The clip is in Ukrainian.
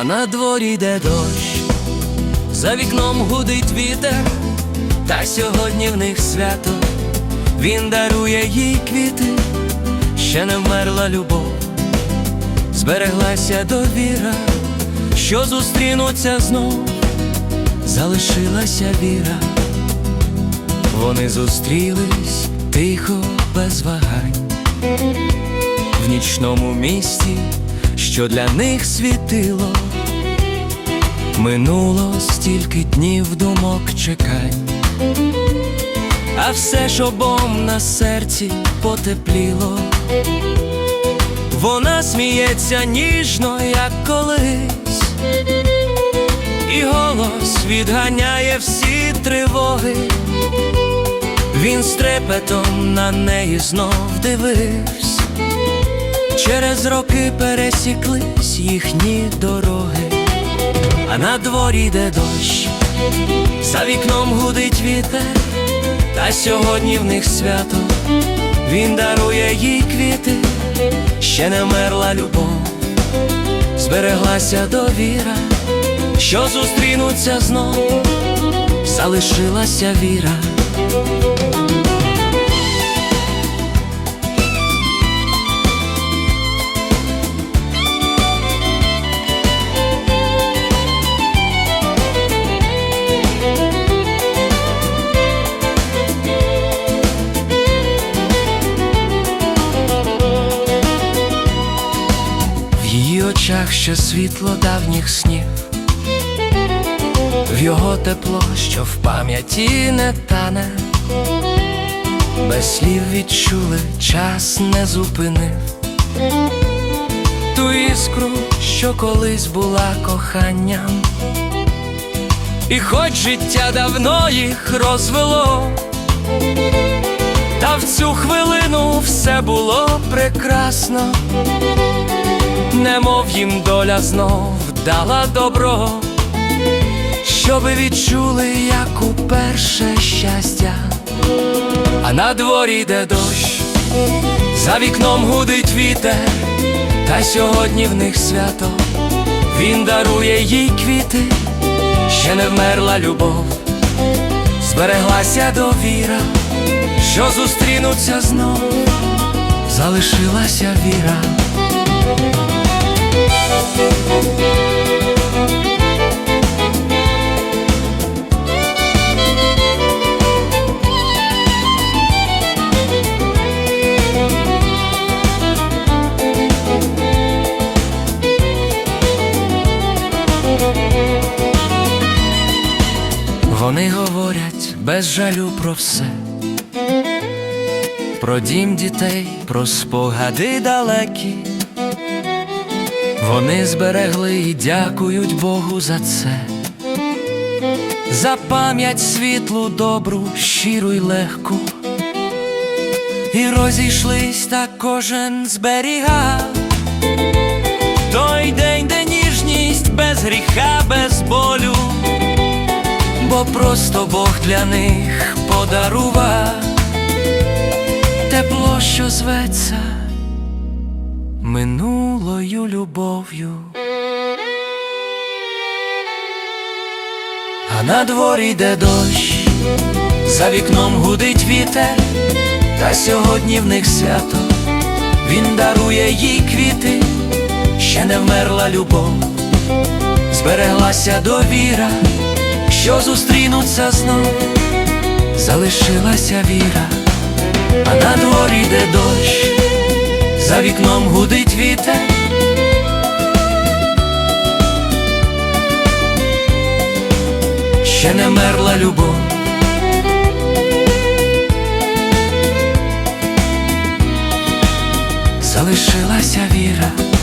А на дворі йде дощ, за вікном гудить вітер, та сьогодні в них свято, він дарує їй квіти, ще не вмерла любов, збереглася довіра, що зустрінуться знов, залишилася віра. Вони зустрілись тихо, без вагань. В нічному місті, що для них світило, минуло стільки днів думок чекань, а все ж обом на серці потепліло, вона сміється ніжно, як колись, і голос відганяє всі тривоги. Він з трепетом на неї знов дивився, через роки пересіклись їхні дороги, а на дворі йде дощ, за вікном гудить вітер, та сьогодні в них свято, він дарує їй квіти, ще не вмерла любов, збереглася довіра, що зустрінуться знов, залишилася віра. Очах ще світло давніх снів, в його тепло, що в пам'яті не тане, без слів відчули, час не зупинив. Ту іскру, що колись була коханням, і хоч життя давно їх розвело. Та в цю хвилину все було прекрасно, немов їм доля знов дала добро, щоби відчули, як уперше щастя, а на дворі йде дощ, за вікном гудить вітер, та сьогодні в них свято, він дарує їй квіти, ще не вмерла любов, збереглася довіра що зустрінуться знов, залишилася віра. Вони говорять без жалю про все про дім дітей, про спогади далекі. Вони зберегли і дякують Богу за це, за пам'ять світлу, добру, щиру й легку. І розійшлись та кожен зберігав той день, де ніжність без гріха, без болю, просто Бог для них подарував. Тепло, що зветься минулою любов'ю. А на дворі йде дощ, за вікном гудить вітер, та сьогодні в них свято, він дарує їй квіти, ще не вмерла любов, збереглася довіра, що зустрінуться знов, залишилася віра, а на дворі йде дощ, за вікном гудить вітер. Ще не мерла любов. Залишилася віра.